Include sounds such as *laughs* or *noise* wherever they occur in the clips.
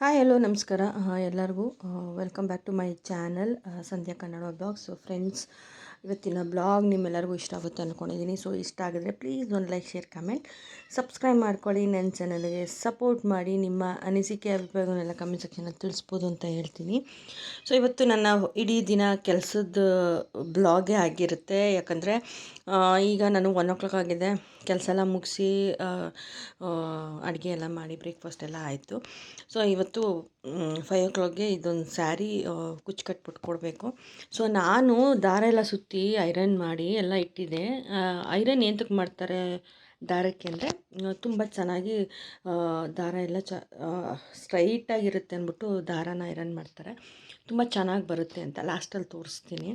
Hi hello ನಮಸ್ಕಾರ. ಎಲ್ಲರಿಗೂ welcome back to my channel Sandhya Kannada blogs friends ಇವತ್ತಿನ blog ನಿಮ್ಮೆಲ್ಲರಿಗೂ ಇಷ್ಟ ಆಗುತ್ತೆ ಅಂದ್ಕೊಂಡಿದ್ದೀನಿ ಸೊ ಇಷ್ಟ ಆಗಿದ್ರೆ ಪ್ಲೀಸ್ ಒಂದು ಲೈಕ್ ಶೇರ್ ಕಮೆಂಟ್ ಸಬ್ಸ್ಕ್ರೈಬ್ ಮಾಡ್ಕೊಳ್ಳಿ. ನನ್ನ ಚಾನಲ್ಗೆ ಸಪೋರ್ಟ್ ಮಾಡಿ. ನಿಮ್ಮ ಅನಿಸಿಕೆ, ಅಭಿಪ್ರಾಯಗಳನ್ನೆಲ್ಲ ಕಮೆಂಟ್ ಸೆಕ್ಷನಲ್ಲಿ ತಿಳಿಸ್ಬೋದು ಅಂತ ಹೇಳ್ತೀನಿ. ಸೊ ಇವತ್ತು ನನ್ನ ಇಡೀ ದಿನ ಕೆಲಸದ ಬ್ಲಾಗೇ ಆಗಿರುತ್ತೆ. ಯಾಕಂದರೆ ಈಗ ನಾನು ಒನ್ ಓ ಕ್ಲಾಕ್ ಆಗಿದೆ. ಕೆಲಸ ಎಲ್ಲ ಮುಗಿಸಿ ಅಡುಗೆ ಎಲ್ಲ ಮಾಡಿ ಬ್ರೇಕ್ಫಾಸ್ಟ್ ಎಲ್ಲ ಆಯಿತು. ಸೊ ಇವತ್ತು ಫೈವ್ ಓ ಕ್ಲಾಕ್ಗೆ ಇದೊಂದು ಸ್ಯಾರಿ ಕುಚ್ಚು ಕಟ್ಬಿಟ್ಟು ಕೊಡಬೇಕು. ಸೊ ನಾನು ದಾರ ಎಲ್ಲ ಸುತ್ತಿ ಐರನ್ ಮಾಡಿ ಎಲ್ಲ ಇಟ್ಟಿದ್ದೆ. ಐರನ್ ಎಂತಕ್ಕೆ ಮಾಡ್ತಾರೆ ದಾರಕ್ಕೆ ಅಂದರೆ ತುಂಬ ಚೆನ್ನಾಗಿ ದಾರ ಎಲ್ಲ ಚ ಸ್ಟ್ರೈಟಾಗಿರುತ್ತೆ ಅಂದ್ಬಿಟ್ಟು ದಾರನ ಐರನ್ ಮಾಡ್ತಾರೆ. ತುಂಬ ಚೆನ್ನಾಗಿ ಬರುತ್ತೆ ಅಂತ ಲಾಸ್ಟಲ್ಲಿ ತೋರಿಸ್ತೀನಿ.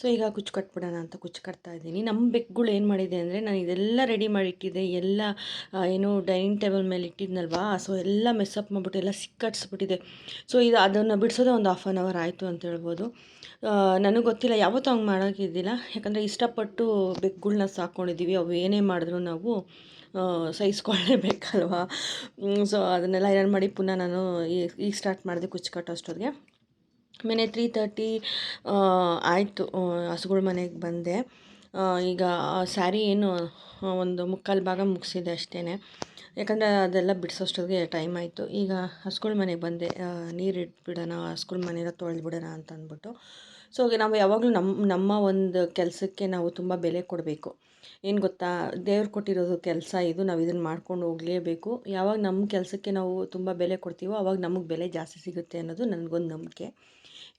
ಸೊ, ಈಗ ಕುಚ್ಚು ಕಟ್ಬಿಡೋಣ ಅಂತ ಕುಚ್ಚು ಕಟ್ತಾ ಇದ್ದೀನಿ. ನಮ್ಮ ಬೆಕ್ಕುಗಳು ಏನು ಮಾಡಿದೆ ಅಂದರೆ, ನಾನು ಇದೆಲ್ಲ ರೆಡಿ ಮಾಡಿ ಇಟ್ಟಿದ್ದೆ ಎಲ್ಲ ಏನು ಡೈನಿಂಗ್ ಟೇಬಲ್ ಮೇಲೆ ಇಟ್ಟಿದ್ನಲ್ವಾ? ಸೊ, ಎಲ್ಲ ಮೆಸ್ಸಪ್ ಮಾಡಿಬಿಟ್ಟು, ಎಲ್ಲ ಸಿಕ್ಕಟ್ಸ್ಬಿಟ್ಟಿದೆ ಸೊ, ಇದು ಅದನ್ನು ಬಿಡಿಸೋದೇ ಒಂದು ಹಾಫ್ ಆನ್ ಅವರ್ ಆಯಿತು ಅಂತ ಹೇಳ್ಬೋದು. ನನಗೆ ಗೊತ್ತಿಲ್ಲ, ಯಾವತ್ತೂ ಹಂಗೆ ಮಾಡೋಕ್ಕಿದ್ದಿಲ್ಲ ಯಾಕಂದರೆ ಇಷ್ಟಪಟ್ಟು ಬೆಕ್ಕುಗಳನ್ನ ಸಾಕ್ಕೊಂಡಿದ್ದೀವಿ ಅವು ಏನೇ ಮಾಡಿದ್ರು ನಾವು ಸಹಿಸ್ಕೊಳ್ಳೇಬೇಕಲ್ವಾ ಸೊ, ಅದನ್ನೆಲ್ಲ ಐರನ್ ಮಾಡಿ ಪುನಃ ನಾನು ಈಗ ಸ್ಟಾರ್ಟ್ ಮಾಡಿದೆ ಕುಚ್ಚು ಕಟ್ಟೋ ಅಷ್ಟೊತ್ತಿಗೆ. ಆಮೇಲೆ ತ್ರೀ ತರ್ಟಿ ಆಯಿತು ಹಸುಗಳ ಮನೆಗೆ ಬಂದೆ. ಈಗ ಸ್ಯಾರಿ ಏನು ಒಂದು ಮುಕ್ಕಾಲು ಭಾಗ ಮುಗಿಸಿದೆ ಅಷ್ಟೇ ಯಾಕಂದರೆ ಅದೆಲ್ಲ ಬಿಡಿಸೋಷ್ಟೊತ್ತಿಗೆ ಟೈಮ್ ಆಯಿತು. ಈಗ ಹಸುಗಳ ಮನೆಗೆ ಬಂದೆ. ನೀರು ಇಟ್ಬಿಡೋಣ, ಹಸುಗಳ ಮನೆಯೆಲ್ಲ ತೊಳೆದ್ಬಿಡೋಣ ಅಂತ ಅಂದ್ಬಿಟ್ಟು ಸೊ ನಾವು ಯಾವಾಗಲೂ ನಮ್ಮ ನಮ್ಮ ಒಂದು ಕೆಲಸಕ್ಕೆ ನಾವು ತುಂಬ ಬೆಲೆ ಕೊಡಬೇಕು. ಏನು ಗೊತ್ತಾ, ದೇವ್ರು ಕೊಟ್ಟಿರೋದು ಕೆಲಸ ಇದು, ನಾವು ಇದನ್ನು ಮಾಡ್ಕೊಂಡು ಹೋಗಲೇಬೇಕು. ಯಾವಾಗ ನಮ್ಮ ಕೆಲಸಕ್ಕೆ ನಾವು ತುಂಬ ಬೆಲೆ ಕೊಡ್ತೀವೋ ಆವಾಗ ನಮಗೆ ಬೆಲೆ ಜಾಸ್ತಿ ಸಿಗುತ್ತೆ ಅನ್ನೋದು ನನಗೊಂದು ನಂಬಿಕೆ.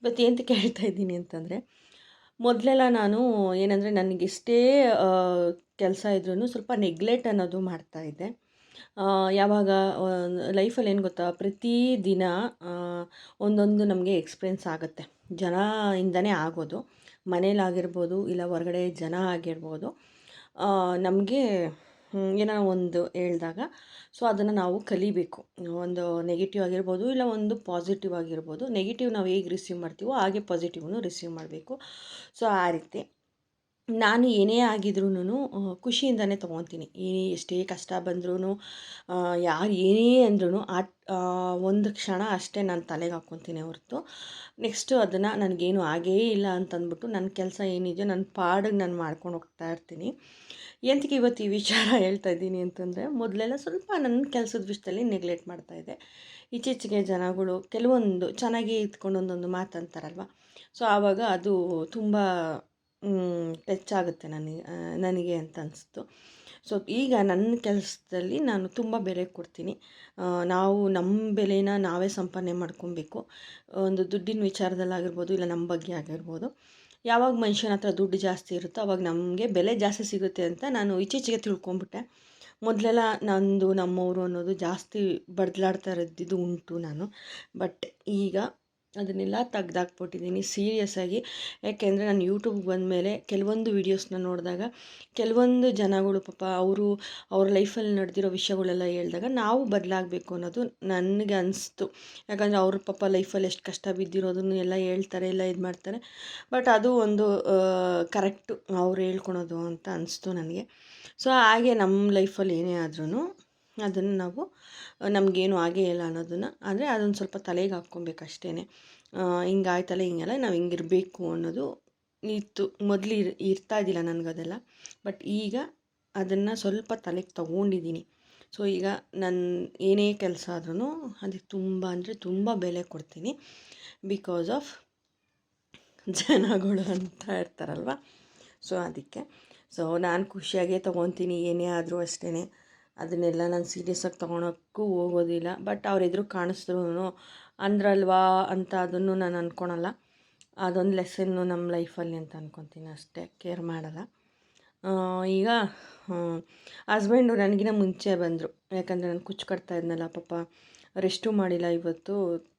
ಇವತ್ತು ಏನು ಹೇಳ್ತಾ ಇದ್ದೀನಿ ಅಂತಂದರೆ, ಮೊದಲೆಲ್ಲ ನಾನು ಏನಂದರೆ ನನಗಿಷ್ಟೇ ಕೆಲಸ ಇದ್ರೂ ಸ್ವಲ್ಪ ನೆಗ್ಲೆಕ್ಟ್ ಅನ್ನೋದು ಮಾಡ್ತಾಯಿದ್ದೆ ಯಾವಾಗ ಲೈಫಲ್ಲಿ ಏನು ಗೊತ್ತಾ, ಪ್ರತಿ ದಿನ ಒಂದೊಂದು ನಮಗೆ ಎಕ್ಸ್ಪೀರಿಯೆನ್ಸ್ ಆಗುತ್ತೆ. ಜನ ಇಂದನೇ ಆಗೋದು. ಮನೇಲಾಗಿರ್ಬೋದು ಇಲ್ಲ ಹೊರಗಡೆ ಜನ ಆಗಿರ್ಬೋದು. ನಮಗೆ ಏನೋ ಒಂದು ಹೇಳಿದಾಗ ಸೊ ಅದನ್ನು ನಾವು ಕಲಿಬೇಕು. ಒಂದು ನೆಗೆಟಿವ್ ಆಗಿರ್ಬೋದು, ಇಲ್ಲ ಒಂದು ಪಾಸಿಟಿವ್ ಆಗಿರ್ಬೋದು ನೆಗೆಟಿವ್ ನಾವು ಹೇಗೆ ರಿಸೀವ್ ಮಾಡ್ತೀವೋ ಹಾಗೆ ಪಾಸಿಟಿವ್ನು ರಿಸೀವ್ ಮಾಡಬೇಕು. ಸೊ ಆ ರೀತಿ. ನಾನು ಏನೇ ಆಗಿದ್ರೂ ಖುಷಿಯಿಂದನೇ ತೊಗೊತೀನಿ ಏನೇ ಎಷ್ಟೇ ಕಷ್ಟ ಬಂದ್ರೂ ಯಾರು ಏನೇ ಅಂದ್ರೂ ಆ, ಒಂದು ಕ್ಷಣ ಅಷ್ಟೇ ನಾನು ತಲೆಗೆ ಹಾಕ್ಕೊತೀನಿ ಹೊರತು. ನೆಕ್ಸ್ಟು ಅದನ್ನು ನನಗೇನು ಆಗೇ ಇಲ್ಲ ಅಂತಂದ್ಬಿಟ್ಟು ನನ್ನ ಕೆಲಸ ಏನಿದೆಯೋ ನನ್ನ ಪಾಡಿಗೆ ನಾನು ಮಾಡ್ಕೊಂಡು ಹೋಗ್ತಾ ಇರ್ತೀನಿ. ಎಂತಕ್ಕೆ ಇವತ್ತು ಈ ವಿಚಾರ *laughs* ಹೇಳ್ತಾ ಇದ್ದೀನಿ ಅಂತಂದರೆ, ಮೊದಲೆಲ್ಲ ಸ್ವಲ್ಪ ನನ್ನ ಕೆಲಸದ ವಿಷಯದಲ್ಲಿ ನೆಗ್ಲೆಕ್ಟ್ ಮಾಡ್ತಾಯಿದ್ದೆ ಇತ್ತೀಚೆಗೆ ಜನಗಳು ಕೆಲವೊಂದು ಚೆನ್ನಾಗಿ ಇದ್ಕೊಂಡು ಒಂದೊಂದು ಮಾತಂತಾರಲ್ವ ಸೊ ಆವಾಗ ಅದು ತುಂಬ ಟಚ್ ಆಗುತ್ತೆ ನನಗೆ ನನಗೆ ಅಂತ ಅನಿಸ್ತು ಸೊ ಈಗ ನನ್ನ ಕೆಲಸದಲ್ಲಿ ನಾನು ತುಂಬ ಬೆಲೆ ಕೊಡ್ತೀನಿ. ನಾವು ನಮ್ಮ ಬೆಲೆನ ನಾವೇ ಸಂಪಾದನೆ ಮಾಡ್ಕೊಬೇಕು. ಒಂದು ದುಡ್ಡಿನ ವಿಚಾರದಲ್ಲಾಗಿರ್ಬೋದು, ಇಲ್ಲ ನಮ್ಮ ಬಗ್ಗೆ ಆಗಿರ್ಬೋದು. ಯಾವಾಗ ಮನುಷ್ಯನ ಹತ್ರ ದುಡ್ಡು ಜಾಸ್ತಿ ಇರುತ್ತೋ ಅವಾಗ ನಮಗೆ ಬೆಲೆ ಜಾಸ್ತಿ ಸಿಗುತ್ತೆ ಅಂತ ನಾನು ಇತ್ತೀಚೆಗೆ ತಿಳ್ಕೊಂಬಿಟ್ಟೆ. ಮೊದಲೆಲ್ಲ ನಂದು, ನಮ್ಮವರು ಅನ್ನೋದು ಜಾಸ್ತಿ ಬದಲಾಡ್ತಾ ಇರೋದಿದ್ದು ಉಂಟು ನಾನು. ಬಟ್ ಈಗ ಅದನ್ನೆಲ್ಲ ತೆಗ್ದಾಕ್ಬಿಟ್ಟಿದ್ದೀನಿ ಸೀರಿಯಸ್ಸಾಗಿ ಯಾಕೆಂದರೆ ನಾನು ಯೂಟ್ಯೂಬ್ಗೆ ಬಂದಮೇಲೆ ಕೆಲವೊಂದು ವೀಡಿಯೋಸ್ನ ನೋಡಿದಾಗ ಕೆಲವೊಂದು ಜನಗಳು ಪಾಪ ಅವರು ಅವ್ರ ಲೈಫಲ್ಲಿ ನಡೆದಿರೋ ವಿಷಯಗಳೆಲ್ಲ ಹೇಳಿದಾಗ ನಾವು ಬದಲಾಗಬೇಕು ಅನ್ನೋದು ನನಗೆ ಅನಿಸ್ತು. ಯಾಕಂದರೆ ಅವ್ರ ಪಾಪ ಲೈಫಲ್ಲಿ ಎಷ್ಟು ಕಷ್ಟ ಬಿದ್ದಿರೋದನ್ನು ಎಲ್ಲ ಹೇಳ್ತಾರೆ, ಎಲ್ಲ ಇದು ಮಾಡ್ತಾರೆ. ಬಟ್ ಅದು ಒಂದು ಕರೆಕ್ಟು ಅವ್ರು ಹೇಳ್ಕೊಳೋದು ಅಂತ ಅನಿಸ್ತು ನನಗೆ. ಸೊ ಹಾಗೆ ನಮ್ಮ ಲೈಫಲ್ಲಿ ಏನೇ ಆದ್ರೂ ಅದನ್ನು ನಾವು ನಮಗೇನು ಆಗೇ ಇಲ್ಲ ಅನ್ನೋದನ್ನು. ಆದರೆ ಅದೊಂದು ಸ್ವಲ್ಪ ತಲೆಗೆ ಹಾಕ್ಕೊಬೇಕು ಅಷ್ಟೇ. ಹಿಂಗಾಯ್ತಲ್ಲ, ಹಿಂಗೆಲ್ಲ, ನಾವು ಹಿಂಗಿರಬೇಕು ಅನ್ನೋದು ಇತ್ತು. ಮೊದಲು ಇರ್, ಇರ್ತಾ ಇದ್ದಿಲ್ಲ ನನಗದೆಲ್ಲ ಬಟ್ ಈಗ ಅದನ್ನು ಸ್ವಲ್ಪ ತಲೆಗೆ ತಗೊಂಡಿದ್ದೀನಿ. ಸೊ, ಈಗ ನನ್ನ ಏನೇ ಕೆಲಸ ಆದ್ರೂ ಅದಕ್ಕೆ ತುಂಬ ಅಂದರೆ ತುಂಬ ಬೆಲೆ ಕೊಡ್ತೀನಿ. ಬಿಕಾಸ್ ಆಫ್ ಜನಗಳು ಅಂತ ಇರ್ತಾರಲ್ವ? ಸೊ, ಅದಕ್ಕೆ. ಸೊ, ನಾನು ಖುಷಿಯಾಗೇ ತೊಗೊತೀನಿ, ಏನೇ ಆದರೂ ಅಷ್ಟೇ ಅದನ್ನೆಲ್ಲ ನಾನು ಸೀರಿಯಸ್ಸಾಗಿ ತೊಗೊಳಕ್ಕೂ ಹೋಗೋದಿಲ್ಲ. ಬಟ್ ಅವ್ರ ಎದುರು ಕಾಣಿಸಿದ್ರು ಅಂದ್ರಲ್ವಾ ಅಂತ ಅದನ್ನು ನಾನು ಅಂದ್ಕೊಳಲ್ಲ ಅದೊಂದು ಲೆಸನ್ನು ನಮ್ಮ ಲೈಫಲ್ಲಿ ಅಂತ ಅಂದ್ಕೊತೀನಿ ಅಷ್ಟೇ. ಕೇರ್ ಮಾಡಲ್ಲ. ಈಗ ಹಸ್ಬೆಂಡು ನನಗಿನ ಮುಂಚೆ ಬಂದರು. ಯಾಕಂದರೆ ನಾನು ಕುಚ್ಚು ಕಟ್ತಾ ಇದ್ನಲ್ಲ ಪಾಪ. ರೆಸ್ಟು ಮಾಡಿಲ್ಲ ಇವತ್ತು.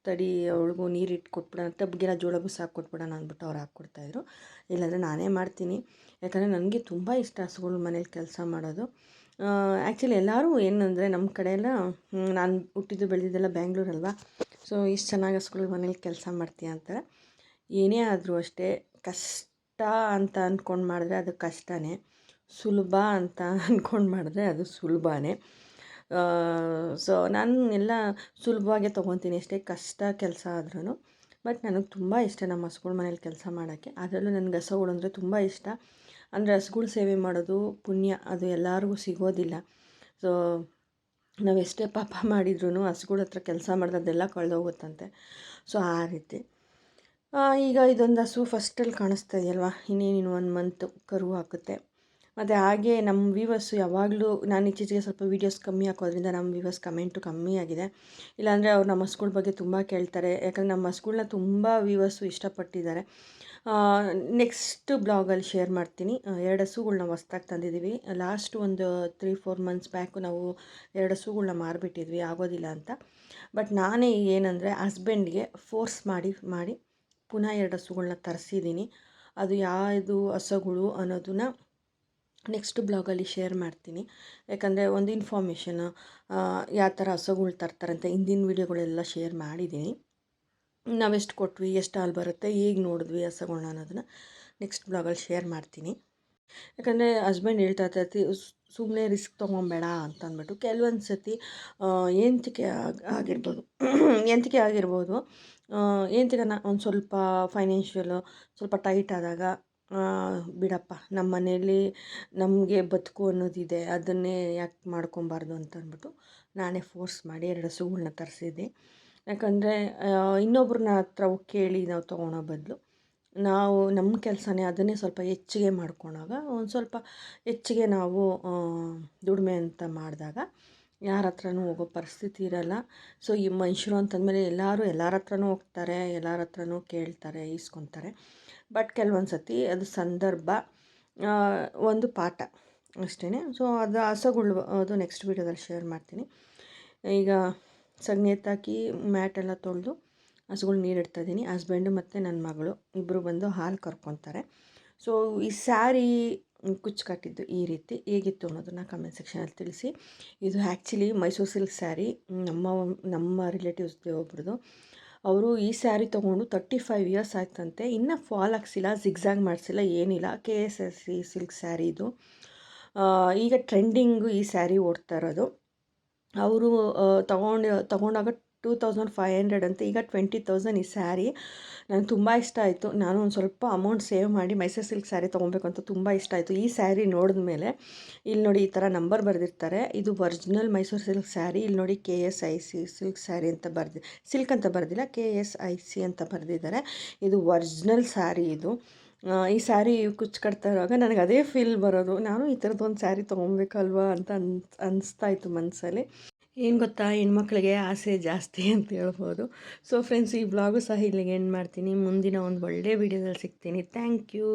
ತಡಿ ಅವಳಿಗೂ ನೀರು ಇಟ್ಟು ಕೊಟ್ಬಿಡೋಣ. ಜೋಳಗೂ ಜೋಳ ಬುಸ್ ಹಾಕ್ಕೊಟ್ಬಿಡೋಣ ಅಂದ್ಬಿಟ್ಟು ಅವ್ರು ಹಾಕ್ಕೊಡ್ತಾಯಿದ್ರು ಇಲ್ಲಾಂದರೆ ನಾನೇ ಮಾಡ್ತೀನಿ. ಯಾಕಂದರೆ ನನಗೆ ತುಂಬ ಇಷ್ಟ ಹಸುಗಳ ಮನೇಲಿ ಕೆಲಸ ಮಾಡೋದು. ಆ್ಯಕ್ಚುಲಿ ಎಲ್ಲರೂ ಏನಂದರೆ ನಮ್ಮ ಕಡೆಯೆಲ್ಲ ನಾನು ಹುಟ್ಟಿದ್ದು ಬೆಳೆದಿದ್ದೆಲ್ಲ ಬ್ಯಾಂಗ್ಳೂರಲ್ವಾ? ಸೊ ಇಷ್ಟು ಚೆನ್ನಾಗಿ ಸ್ಕೂಲ್ ಮನೇಲಿ ಕೆಲಸ ಮಾಡ್ತೀಯ ಅಂತಾರೆ ಏನೇ ಆದರೂ ಅಷ್ಟೇ, ಕಷ್ಟ ಅಂತ ಅಂದ್ಕೊಂಡು ಮಾಡಿದ್ರೆ ಅದು ಕಷ್ಟನೇ. ಸುಲಭ ಅಂತ *laughs* ಅಂದ್ಕೊಂಡು ಮಾಡಿದ್ರೆ ಅದು ಸುಲಭನೇ. ಸೊ ನಾನು ಎಲ್ಲ ಸುಲಭವಾಗೇ ತೊಗೊತೀನಿ ಅಷ್ಟೇ, ಕಷ್ಟ ಕೆಲಸ ಆದ್ರೂ ಬಟ್ ನನಗೆ ತುಂಬ ಇಷ್ಟ ನಮ್ಮ ಹಸುಗಳ ಮನೇಲಿ ಕೆಲಸ ಮಾಡೋಕ್ಕೆ. ಅದರಲ್ಲೂ ನನಗೆ ಹಸುಗಳು ಅಂದರೆ ತುಂಬ ಇಷ್ಟ. ಅಂದರೆ ಹಸುಗಳು ಸೇವೆ ಮಾಡೋದು, ಪುಣ್ಯ ಅದು ಎಲ್ಲರಿಗೂ ಸಿಗೋದಿಲ್ಲ. ಸೊ ನಾವು ಎಷ್ಟೇ ಪಾಪ *laughs* ಮಾಡಿದ್ರೂ ಹಸುಗಳ ಹತ್ರ ಕೆಲಸ ಮಾಡಿದದೆಲ್ಲ ಕಳೆದೋಗುತ್ತಂತೆ. ಸೊ ಆ ರೀತಿ. ಈಗ ಇದೊಂದು ಹಸು ಫಸ್ಟಲ್ಲಿ ಕಾಣಿಸ್ತಾ ಇದೆಯಲ್ವಾ? ಇನ್ನೇನು ಒನ್ ಮಂತ್ ಕರು ಹಾಕುತ್ತೆ. ಮತ್ತು ಹಾಗೆ ನಮ್ಮ ವ್ಯೂವರ್ಸು ಯಾವಾಗಲೂ, ನಾನು ಇತ್ತೀಚೆಗೆ ಸ್ವಲ್ಪ ವೀಡಿಯೋಸ್ ಕಮ್ಮಿ ಹಾಕೋದ್ರಿಂದ ನಮ್ಮ ವ್ಯೂವರ್ಸ್ ಕಮೆಂಟು ಕಮ್ಮಿ ಆಗಿದೆ. ಇಲ್ಲಾಂದರೆ ಅವ್ರು ನಮ್ಮ ಸ್ಕೂಲ್ ಬಗ್ಗೆ ತುಂಬ ಕೇಳ್ತಾರೆ. ಯಾಕಂದರೆ ನಮ್ಮ ಹಸ್ಗಳ್ನ ತುಂಬ ವ್ಯೂವರ್ಸು ಇಷ್ಟಪಟ್ಟಿದ್ದಾರೆ. ನೆಕ್ಸ್ಟ್ ಬ್ಲಾಗಲ್ಲಿ ಶೇರ್ ಮಾಡ್ತೀನಿ. ಎರಡು ಹಸುಗಳ್ನ ಹೊಸ್ದಾಗಿ ತಂದಿದ್ದೀವಿ. ಲಾಸ್ಟ್ ಒಂದು ತ್ರೀ ಫೋರ್ ಮಂತ್ಸ್ ಬ್ಯಾಕು ನಾವು ಎರಡು ಹಸುಗಳನ್ನ ಮಾರಿಬಿಟ್ಟಿದ್ವಿ. ಆಗೋದಿಲ್ಲ ಅಂತ. ಬಟ್ ನಾನೇ ಏನಂದರೆ ಹಸ್ಬೆಂಡ್ಗೆ ಫೋರ್ಸ್ ಮಾಡಿ ಮಾಡಿ ಪುನಃ ಎರಡು ಹಸುಗಳ್ನ ತರಿಸಿದ್ದೀನಿ. ಅದು ಯಾವುದು ಹಸುಗಳು ಅನ್ನೋದನ್ನ ನೆಕ್ಸ್ಟ್ ಬ್ಲಾಗಲ್ಲಿ ಶೇರ್ ಮಾಡ್ತೀನಿ. ಯಾಕಂದರೆ ಒಂದು ಇನ್ಫಾರ್ಮೇಷನ್ ಯಾವ ಥರ ಹಸುಗಳು ತರ್ತಾರಂತ ಹಿಂದಿನ ವೀಡಿಯೋಗಳೆಲ್ಲ ಶೇರ್ ಮಾಡಿದ್ದೀನಿ ನಾವೆಷ್ಟು ಕೊಟ್ವಿ, ಎಷ್ಟು ಹಾಲು ಬರುತ್ತೆ ಈಗ ನೋಡಿದ್ವಿ ಹಸುಗಳ್ನ ಅನ್ನೋದನ್ನು ನೆಕ್ಸ್ಟ್ ಬ್ಲಾಗಲ್ಲಿ ಶೇರ್ ಮಾಡ್ತೀನಿ. ಯಾಕಂದರೆ ಹಸ್ಬೆಂಡ್ ಹೇಳ್ತಾ ಇರ್ತೈತಿ ಸುಮ್ಮನೆ ರಿಸ್ಕ್ ತೊಗೊಬೇಡ ಅಂತ ಅಂದ್ಬಿಟ್ಟು. ಕೆಲವೊಂದು ಸತಿ *clears throat* ಏಂತಿಕೆ ಆಗಿರ್ಬೋದು ಎಂತಿಕೆ ಆಗಿರ್ಬೋದು ಎಂತಿಕೆನ ಒಂದು ಸ್ವಲ್ಪ ಫೈನಾನ್ಷಿಯಲು ಸ್ವಲ್ಪ ಟೈಟ್ ಆದಾಗ ಬಿಡಪ್ಪ ನಮ್ಮ ಮನೇಲಿ ನಮಗೆ ಬದುಕು ಅನ್ನೋದಿದೆ, ಅದನ್ನೇ ಯಾಕೆ ಮಾಡ್ಕೊಬಾರ್ದು ಅಂತ ಅಂದ್ಬಿಟ್ಟು ನಾನೇ ಫೋರ್ಸ್ ಮಾಡಿ ಎರಡು ಹಸುಗಳ್ನ ತರಿಸಿದ್ದೆ. ಯಾಕಂದರೆ ಇನ್ನೊಬ್ರನ್ನ ಹತ್ರ ಕೇಳಿ ನಾವು ತೊಗೊಳೋ ಬದಲು, ನಾವು ನಮ್ಮ ಕೆಲಸನೇ ಅದನ್ನೇ ಸ್ವಲ್ಪ ಹೆಚ್ಚಿಗೆ ಮಾಡ್ಕೊಂಡಾಗ, ಒಂದು ಸ್ವಲ್ಪ ಹೆಚ್ಚಿಗೆ ನಾವು ದುಡಿಮೆ ಅಂತ ಮಾಡಿದಾಗ ಯಾರ ಹತ್ರನೂ ಹೋಗೋ ಪರಿಸ್ಥಿತಿ ಇರಲ್ಲ. ಸೊ ಈ ಮನುಷ್ಯರು ಅಂತಂದಮೇಲೆ ಎಲ್ಲರೂ ಎಲ್ಲರ ಹತ್ರನೂ ಹೋಗ್ತಾರೆ, ಎಲ್ಲರ ಹತ್ರನೂ ಕೇಳ್ತಾರೆ, ಈಸ್ಕೊತಾರೆ. ಬಟ್ ಕೆಲವೊಂದು ಸತಿ ಅದು ಸಂದರ್ಭ ಒಂದು ಪಾಠ ಅಷ್ಟೇ ಸೊ ಅದು ಹಸುಗಳು ಅದು ನೆಕ್ಸ್ಟ್ ವೀಡಿಯೋದಲ್ಲಿ ಶೇರ್ ಮಾಡ್ತೀನಿ. ಈಗ ಸಗಣಿ ಎತ್ತಾಕಿ ಮ್ಯಾಟೆಲ್ಲ ತೊಳೆದು ಹಸುಗಳು ನೀರು ಇಡ್ತಾಯಿದ್ದೀನಿ ಹಸ್ಬೆಂಡು ಮತ್ತು ನನ್ನ ಮಗಳು ಇಬ್ಬರು ಬಂದು ಹಾಲು ಕರ್ಕೊತಾರೆ. ಸೊ ಈ ಸ್ಯಾರಿ ಕುಚ್ಚು ಕಟ್ಟಿದ್ದು ಈ ರೀತಿ ಹೇಗಿತ್ತು ಅನ್ನೋದನ್ನು ಕಮೆಂಟ್ ಸೆಕ್ಷನಲ್ಲಿ ತಿಳಿಸಿ. ಇದು ಆ್ಯಕ್ಚುಲಿ ಮೈಸೂರು ಸಿಲ್ಕ್ ಸ್ಯಾರಿ ನಮ್ಮ ನಮ್ಮ ರಿಲೇಟಿವ್ಸ್ದೇ ಒಬ್ರದ್ದು ಅವರು ಈ ಸ್ಯಾರಿ ತೊಗೊಂಡು ತರ್ಟಿ ಫೈವ್ ಇಯರ್ಸ್ ಆಯ್ತಂತೆ. ಇನ್ನೂ ಫಾಲ್ ಹಾಕ್ಸಿಲ್ಲ ಝಿಗ್ಝಾಗ್ ಮಾಡಿಸಿಲ್ಲ, ಏನಿಲ್ಲ. K S S C silk saree ಇದು. ಈಗ ಟ್ರೆಂಡಿಂಗು ಈ ಸ್ಯಾರಿ ಓಡ್ತಾ ಇರೋದು. ಅವರು ತಗೊಂಡು, ತಗೊಂಡಾಗ ಟೂ ತೌಸಂಡ್ ಫೈವ್ ಹಂಡ್ರೆಡ್ ಅಂತ, ಈಗ ಟ್ವೆಂಟಿ ತೌಸಂಡ್ ಈ ಸ್ಯಾರಿ. ನನಗೆ ತುಂಬ ಇಷ್ಟ ಆಯಿತು. ನಾನು ಒಂದು ಸ್ವಲ್ಪ ಅಮೌಂಟ್ ಸೇವ್ ಮಾಡಿ ಮೈಸೂರು ಸಿಲ್ಕ್ ಸ್ಯಾರಿ ತೊಗೊಬೇಕು ಅಂತ ತುಂಬ ಇಷ್ಟ ಆಯಿತು. ಈ ಸ್ಯಾರಿ ನೋಡಿದ ಮೇಲೆ ಇಲ್ಲಿ ನೋಡಿ ಈ ಥರ ನಂಬರ್ ಬರೆದಿರ್ತಾರೆ. ಇದು ಒರಿಜಿನಲ್ ಮೈಸೂರು ಸಿಲ್ಕ್ ಸ್ಯಾರಿ. ಇಲ್ಲಿ ನೋಡಿ K S I C silk saree ಅಂತ ಬರ್ದಿ, ಸಿಲ್ಕ್ ಅಂತ ಬರೆದಿಲ್ಲ, ಕೆ ಎಸ್ ಐ ಸಿ ಅಂತ ಬರೆದಿದ್ದಾರೆ. ಇದು ಒರಿಜಿನಲ್ ಸ್ಯಾರಿ ಇದು. ಈ ಸ್ಯಾರಿ ಕುಚ್ಚು ಕಟ್ತಾ ಇರುವಾಗ ನನಗೆ ಅದೇ ಫೀಲ್ ಬರೋದು. ನಾನು ಈ ಥರದ್ದು ಒಂದು ಸ್ಯಾರಿ ತೊಗೊಬೇಕಲ್ವಾ ಅಂತ ಅನ್ ಅನಿಸ್ತಾ ಇತ್ತು ಮನಸ್ಸಲ್ಲಿ ಏನು ಗೊತ್ತಾ? ಹೆಣ್ಮಕ್ಳಿಗೆ ಆಸೆ ಜಾಸ್ತಿ *laughs* ಅಂತ ಹೇಳ್ಬೋದು. ಸೊ ಫ್ರೆಂಡ್ಸ್ ಈ ಬ್ಲಾಗು ಸಹ ಇಲ್ಲಿಗೆ ಎಂಡ್ ಮಾಡ್ತೀನಿ. ಮುಂದಿನ ಒಂದು ಒಳ್ಳೆಯ ವಿಡಿಯೋದಲ್ಲಿ ಸಿಗ್ತೀನಿ. Thank you